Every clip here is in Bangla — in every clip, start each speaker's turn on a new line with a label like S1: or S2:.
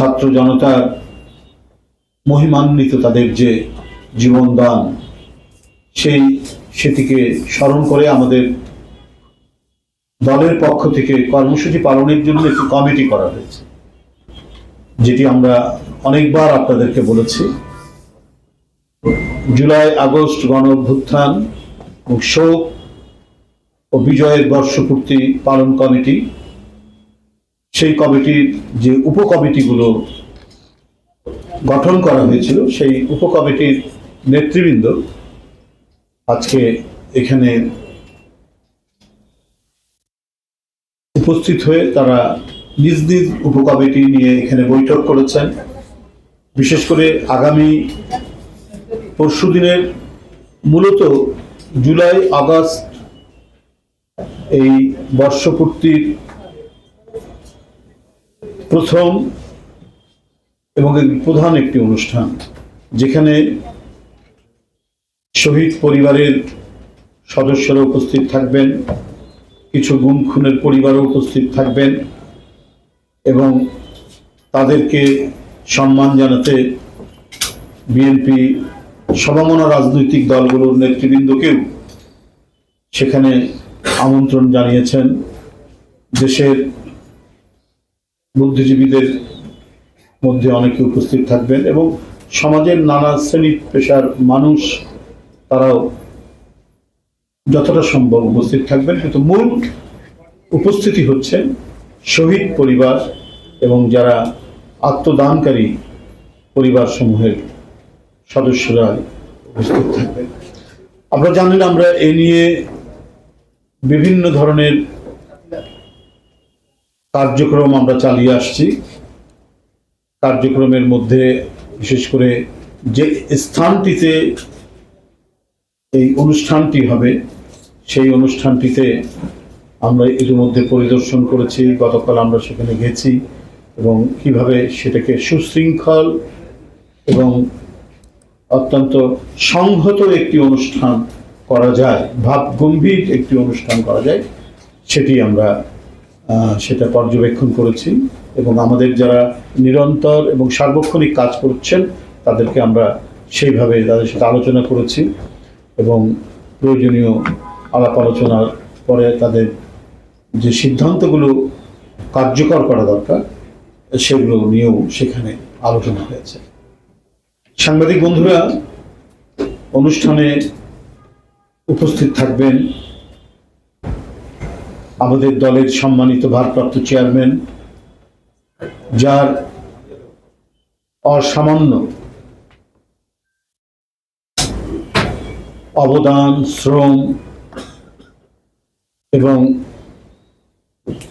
S1: ছাত্র জনতার মহিমান্বিত তাদের যে জীবনদান, সেই সেটিকে স্মরণ করে আমাদের দলের পক্ষ থেকে কর্মসূচি পালনের জন্য একটি কমিটি করা হয়েছে, যেটি আমরা অনেকবার আপনাদেরকে বলেছি। জুলাই আগস্ট গণ অভ্যুত্থান, শোক ও বিজয়ের বর্ষপূর্তি পালন কমিটি সেই কমিটির যে উপকমিটিগুলো গঠন করা হয়েছিল, সেই উপকমিটির নেতৃবৃন্দ আজকে এখানে উপস্থিত হয়ে তারা নিজ নিজ উপকমিটি নিয়ে এখানে বৈঠক করেছেন। বিশেষ করে আগামী পরশুদিনের মূলত জুলাই, আগস্ট এই বর্ষপূর্তির প্রথম এবং প্রধান একটি অনুষ্ঠান, যেখানে শহীদ পরিবারের সদস্যরা উপস্থিত থাকবেন, কিছু গুম খুনের পরিবারও উপস্থিত থাকবেন এবং তাদেরকে সম্মান জানাতে বিএনপি সমমনা রাজনৈতিক দলগুলোর নেতৃবৃন্দকেও সেখানে আমন্ত্রণ জানিয়েছেন। দেশের বুদ্ধিজীবীদের মধ্যে অনেকে উপস্থিত থাকবেন এবং সমাজের নানা শ্রেণি পেশার মানুষ তারাও যতটা সম্ভব উপস্থিত থাকবেন। কিন্তু মূল উপস্থিতি হচ্ছেন শহীদ পরিবার এবং যারা আত্মদানকারী পরিবার সমূহের সদস্যরা উপস্থিত থাকবেন। আপনারা জানেন আমরা এ নিয়ে বিভিন্ন ধরনের কার্যক্রম আমরা চালিয়ে আসছি। কার্যক্রমের মধ্যে বিশেষ করে যে স্থানটিতে এই অনুষ্ঠানটি হবে, সেই অনুষ্ঠানটিতে আমরা ইতিমধ্যে পরিদর্শন করেছি, গতকাল আমরা সেখানে গেছি এবং কীভাবে সেটাকে সুশৃঙ্খল এবং অত্যন্ত সংহত একটি অনুষ্ঠান করা যায়, ভাবগম্ভীর একটি অনুষ্ঠান করা যায়, সেটি আমরা সেটা পর্যবেক্ষণ করেছি এবং আমাদের যারা নিরন্তর এবং সার্বক্ষণিক কাজ করছেন, তাদেরকে আমরা সেইভাবে তাদের সাথে আলোচনা করেছি এবং প্রয়োজনীয় আলাপ আলোচনার পরে তাদের যে সিদ্ধান্তগুলো কার্যকর করা দরকার, সেগুলো নিয়েও সেখানে আলোচনা হয়েছে। সাংবাদিক বন্ধুরা, অনুষ্ঠানে উপস্থিত থাকবেন আমাদের দলের সম্মানিত ভারপ্রাপ্ত চেয়ারম্যান, যার অসামান্য অবদান, শ্রম এবং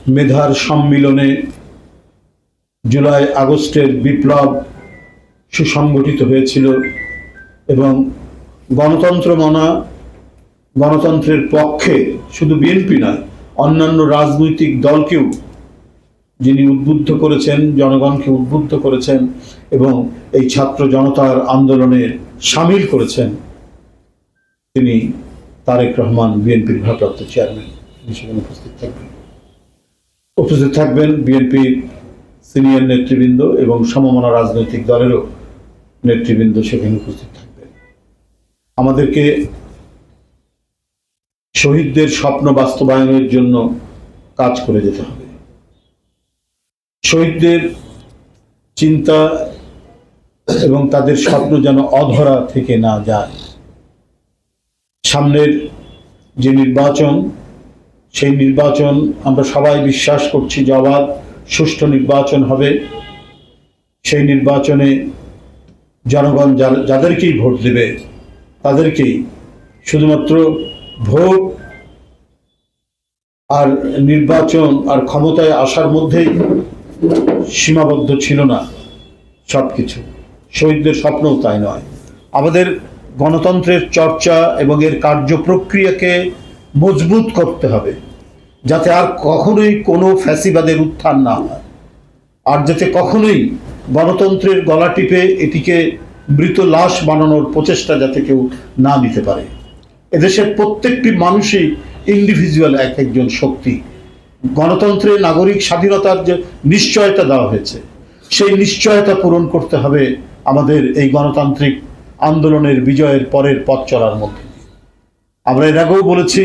S1: মেধার সম্মিলনে জুলাই আগস্টের বিপ্লব সুসংগঠিত হয়েছিল এবং গণতন্ত্র মনা গণতন্ত্রের পক্ষে শুধু বিএনপি নয় অন্যান্য রাজনৈতিক দলকেও যিনি উদ্বুদ্ধ করেছেন, জনগণকে উদ্বুদ্ধ করেছেন এবং এই ছাত্র জনতার আন্দোলনে সামিল করেছেন, তিনি তারেক রহমান, বিএনপির ভারপ্রাপ্ত চেয়ারম্যান সেখানে উপস্থিত থাকবেন। উপস্থিত থাকবেন বিএনপির সিনিয়র নেতৃবৃন্দ এবং সমমনা রাজনৈতিক দলেরও নেতৃবৃন্দ সেখানে উপস্থিত থাকবেন। আমাদেরকে শহীদদের স্বপ্ন বাস্তবায়নের জন্য কাজ করে যেতে হবে। শহীদদের চিন্তা এবং তাদের স্বপ্ন যেন অধরা থেকে না যায়। সামনের যে নির্বাচন, সেই নির্বাচন আমরা সবাই বিশ্বাস করছি যে সুষ্ঠু নির্বাচন হবে। সেই নির্বাচনে জনগণ যাদেরকেই ভোট দেবে, তাদেরকেই শুধুমাত্র ভোট আর নির্বাচন আর ক্ষমতায় আসার মধ্যেই সীমাবদ্ধ ছিল না সব কিছু শহীদদের স্বপ্নও তাই নয়। আমাদের গণতন্ত্রের চর্চা এবং এর কার্য প্রক্রিয়াকে মজবুত করতে হবে, যাতে আর কখনোই কোনো ফ্যাসিবাদের উত্থান না হয়। আর যাতে কখনোই গণতন্ত্রের গলা টিপে এটিকে মৃত লাশ বানানোর প্রচেষ্টা যাতে কেউ না নিতে পারে। এদেশের প্রত্যেকটি মানুষই ইন্ডিভিজুয়াল এক একজন শক্তি। গণতন্ত্রে নাগরিক স্বাধীনতার যে নিশ্চয়তা দেওয়া হয়েছে, সেই নিশ্চয়তা পূরণ করতে হবে আমাদের এই গণতান্ত্রিক আন্দোলনের বিজয়ের পরের পথ চলার মধ্যে। আমরা এর আগেও বলেছি,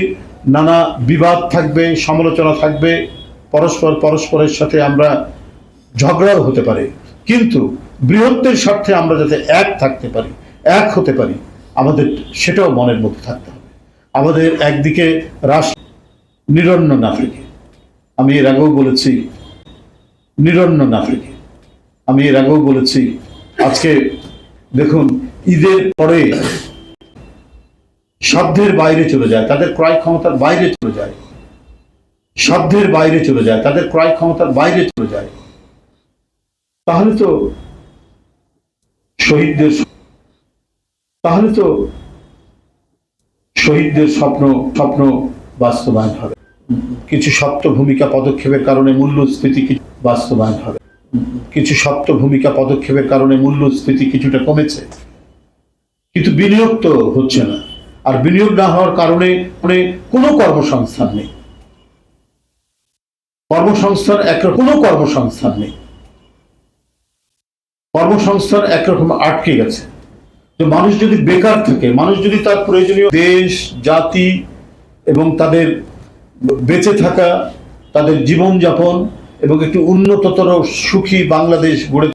S1: নানা বিবাদ থাকবে, সমালোচনা থাকবে, পরস্পর পরস্পরের সাথে আমরা ঝগড়াও হতে পারে। কিন্তু বৃহত্তের স্বার্থে আমরা যাতে এক থাকতে পারি, এক হতে পারি, আমাদের সেটাও মনের মধ্যে থাকতে আমাদের একদিকে রাষ্ট্র নিরন্ন না থাকে। আমি এর আগেও বলেছি, নিরন্ন না থাকে। আমি এর আগেও বলেছি, আজকে দেখুন, ঈদের পরে সাধ্যের বাইরে চলে যায়, তাদের ক্রয় ক্ষমতার বাইরে চলে যায়। সাধ্যের বাইরে চলে যায়, তাদের ক্রয় ক্ষমতার বাইরে চলে যায়। তাহলে তো শহীদদের তাহলে তো শহীদদের স্বপ্ন স্বপ্ন বাস্তবায়ন হবে। কিছু শক্ত ভূমিকা পদক্ষেপের কারণে মূল্যস্ফীতি বাস্তবায়ন হবে। কিছু শক্ত ভূমিকা পদক্ষেপের কারণে মূল্যস্ফীতি কিছুটা কমেছে। কিন্তু বিনিয়োগ তো হচ্ছে না। আর বিনিয়োগ না হওয়ার কারণে মানে কোনো কর্মসংস্থান নেই। কর্মসংস্থান একরকম কোনো কর্মসংস্থান নেই। কর্মসংস্থান একরকম আটকে গেছে। তো মানুষ যদি বেকার থাকে, মানুষ যদি তার প্রয়োজনীয় দেশ, জাতি এবং তাদের বেঁচে থাকা, তাদের জীবনযাপন এবং একটু উন্নততর সুখী বাংলাদেশ গড়ে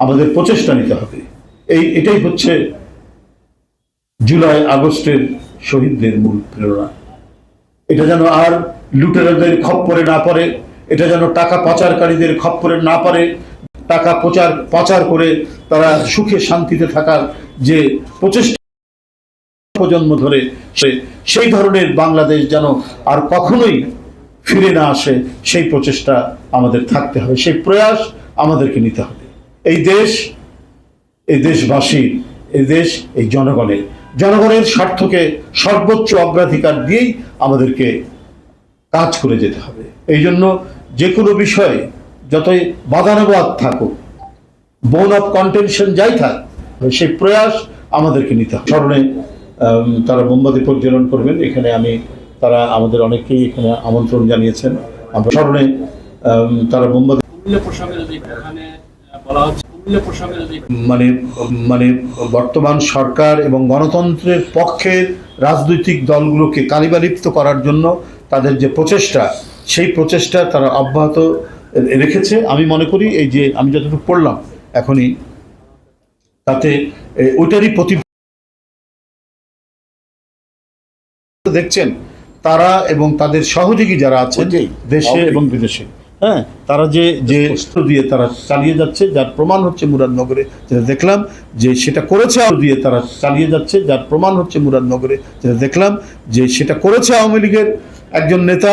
S1: আমাদের প্রচেষ্টা নিতে হবে। এই, এটাই হচ্ছে জুলাই আগস্টের শহীদদের মূল প্রেরণা। এটা যেন আর লুটেরাদের খপ্পরে না পড়ে, এটা যেন টাকা পাচারকারীদের খপ্পরে না পারে টাকা প্রচার, পাচার করে তারা সুখে শান্তিতে থাকার যে প্রচেষ্টা প্রজন্ম ধরে, সে- সেই ধরনের বাংলাদেশ যেন আর কখনোই ফিরে না আসে, সেই প্রচেষ্টা আমাদের থাকতে হবে, সেই প্রয়াস আমাদেরকে নিতে হবে। এই দেশ, এই দেশবাসী, এই দেশ, এই জনগণের জনগণের স্বার্থকে সর্বোচ্চ অগ্রাধিকার দিয়েই আমাদেরকে কাজ করে যেতে হবে। এই জন্য যে কোনো বিষয়ে যতই বাদানুবাদ থাকুক বোন অফ কন্টেনশন যাই থাক সেই প্রয়াস আমাদেরকে নিতে হবে। স্মরণে তারা মোমবাতি প্রজ্বলন করবেন। এখানে আমি তারা আমাদের অনেকেই এখানে আমন্ত্রণ জানিয়েছেন। আমরা স্মরণে তারা মোমবাতি মানে মানে বর্তমান সরকার এবং গণতন্ত্রের পক্ষে রাজনৈতিক দলগুলোকে কালিবালিপ্ত করার জন্য তাদের যে প্রচেষ্টা সেই প্রচেষ্টা তারা অব্যাহত রেখেছে। আমি মনে করি এই যে আমি যতটুকু পড়লাম এখনই তাতে ওইটারই প্রতি দেখছেন তারা এবং তাদের সহযোগী যারা আছেন দেশে এবং বিদেশে হ্যাঁ? তারা যে যে অস্ত্র দিয়ে তারা চালিয়ে যাচ্ছে যার প্রমাণ হচ্ছে মুরাদনগরে যেটা দেখলাম যে সেটা করেছে দিয়ে তারা চালিয়ে যাচ্ছে যার প্রমাণ হচ্ছে মুরাদনগরে যেটা দেখলাম যে সেটা করেছে আওয়ামী লীগের একজন নেতা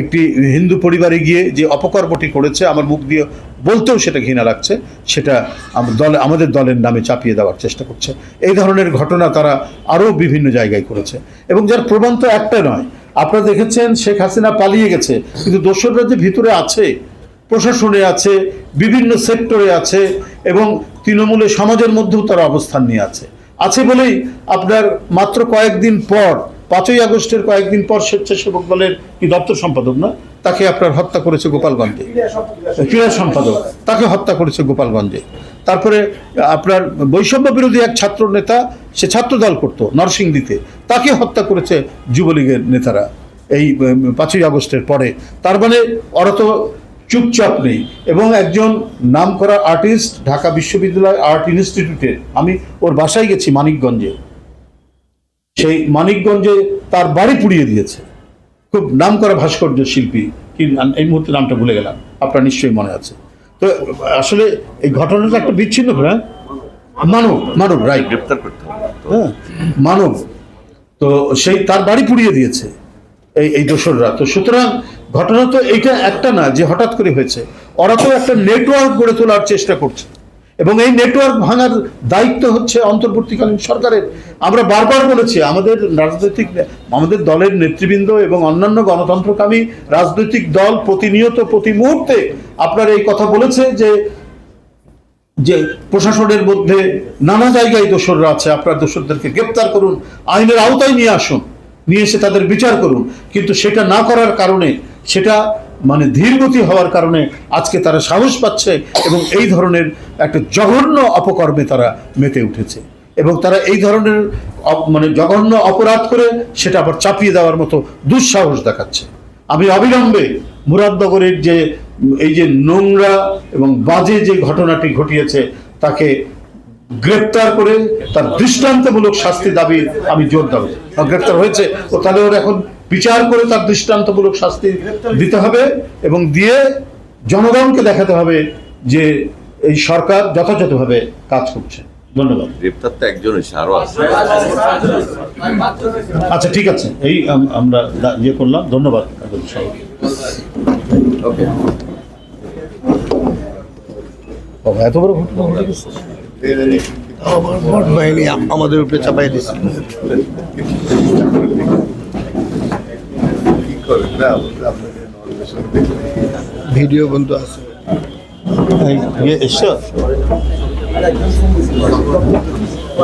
S1: একটি হিন্দু পরিবারে গিয়ে যে অপকর্মটি করেছে, আমার মুখ দিয়ে বলতেও সেটা ঘৃণা লাগছে, সেটা দলে, আমাদের দলের নামে চাপিয়ে দেওয়ার চেষ্টা করছে। এই ধরনের ঘটনা তারা আরও বিভিন্ন জায়গায় করেছে। এবং যার প্রমাণ তো একটা নয়, আপনারা দেখেছেন শেখ হাসিনা পালিয়ে গেছে, কিন্তু দোসররা যে ভিতরে আছে, প্রশাসনে আছে, বিভিন্ন সেক্টরে আছে, এবং তৃণমূলে সমাজের মধ্যেও তারা অবস্থান নিয়ে আছে। আছে বলেই আপনার মাত্র কয়েকদিন পর পাঁচই আগস্টের কয়েকদিন পর স্বেচ্ছাসেবক দলের কি দপ্তর সম্পাদক না? তাকে আপনার হত্যা করেছে গোপালগঞ্জে ক্রীড়া সম্পাদক, তাকে হত্যা করেছে গোপালগঞ্জে তারপরে আপনার বৈষম্য বিরোধী এক ছাত্র নেতা, সে ছাত্র দল করতো নরসিংদীতে, তাকে হত্যা করেছে যুবলীগের নেতারা এই পাঁচই আগস্টের পরে। তার মানে ওরা তো চুপচাপ নেই। এবং একজন নাম করা আর্টিস্ট ঢাকা বিশ্ববিদ্যালয় আর্ট ইনস্টিটিউটের আমি ওর বাসায় গেছি মানিকগঞ্জে। সেই মানিকগঞ্জে তার বাড়ি পুড়িয়ে দিয়েছে। খুব নামকরা ভাস্কর্য শিল্পী। কি নাম- এই মুহূর্তে নামটা ভুলে গেলাম। আপনার নিশ্চয়ই মনে আছে। তো আসলে এই ঘটনাটা একটা বিচ্ছিন্ন করে হ্যাঁ? মানব মানব রাইট
S2: গ্রেপ্তার করতে
S1: হ্যাঁ মানব। তো সেই তার বাড়ি পুড়িয়ে দিয়েছে এই এই দোসররা। তো সুতরাং ঘটনা তো এইটা একটা না যে হঠাৎ করে হয়েছে। ওরা তো একটা নেটওয়ার্ক গড়ে তোলার চেষ্টা করছে। এবং এই নেটওয়ার্ক ভাঙার দায়িত্ব হচ্ছে অন্তর্বর্তীকালীন সরকারের। আমরা বারবার বলেছি, আমাদের রাজনৈতিক আমাদের দলের নেতৃবৃন্দ এবং অন্যান্য গণতন্ত্রকামী রাজনৈতিক দল প্রতিনিয়ত প্রতি মুহূর্তে আপনার এই কথা বলেছে যে যে প্রশাসনের মধ্যে নানা জায়গায় দোষররা আছে, আপনার দোষরদেরকে গ্রেপ্তার করুন, আইনের আওতায় নিয়ে আসুন, নিয়ে এসে তাদের বিচার করুন। কিন্তু সেটা না করার কারণে, সেটা মানে ধীরগতি হওয়ার কারণে আজকে তারা সাহস পাচ্ছে এবং এই ধরনের একটা জঘন্য অপকর্মে তারা মেতে উঠেছে। এবং তারা এই ধরনের মানে জঘন্য অপরাধ করে সেটা আবার চাপিয়ে দেওয়ার মতো দুঃসাহস দেখাচ্ছে। আমি অবিলম্বে মুরাদনগরের যে, এই যে নোংরা এবং বাজে যে ঘটনাটি ঘটিয়েছে, তাকে গ্রেপ্তার করে তার দৃষ্টান্তমূলক শাস্তি দাবি আমি জোর দেবো। গ্রেপ্তার হয়েছে, ও তাহলে ওর এখন বিচার করে তার দৃষ্টান্তমূলক শাস্তি দিতে হবে এবং দিয়ে জনগণকে দেখাতে হবে যে এই সরকার যথাযথভাবে কাজ করছে। ধন্যবাদ।
S2: গ্রেপ্তার তো একজন হয়েছে আরও আছে।
S1: আচ্ছা ঠিক আছে। এই আমরা ইয়ে করলাম। ধন্যবাদ
S2: ওকে।
S1: এত বড় ঘটনা ঘটে গেছে?
S3: ভোট বাহিনী আমাদের উপরে চাপাই দিচ্ছে ভিডিও বন্ধু আছে।
S1: এই, ইয়ে এসছো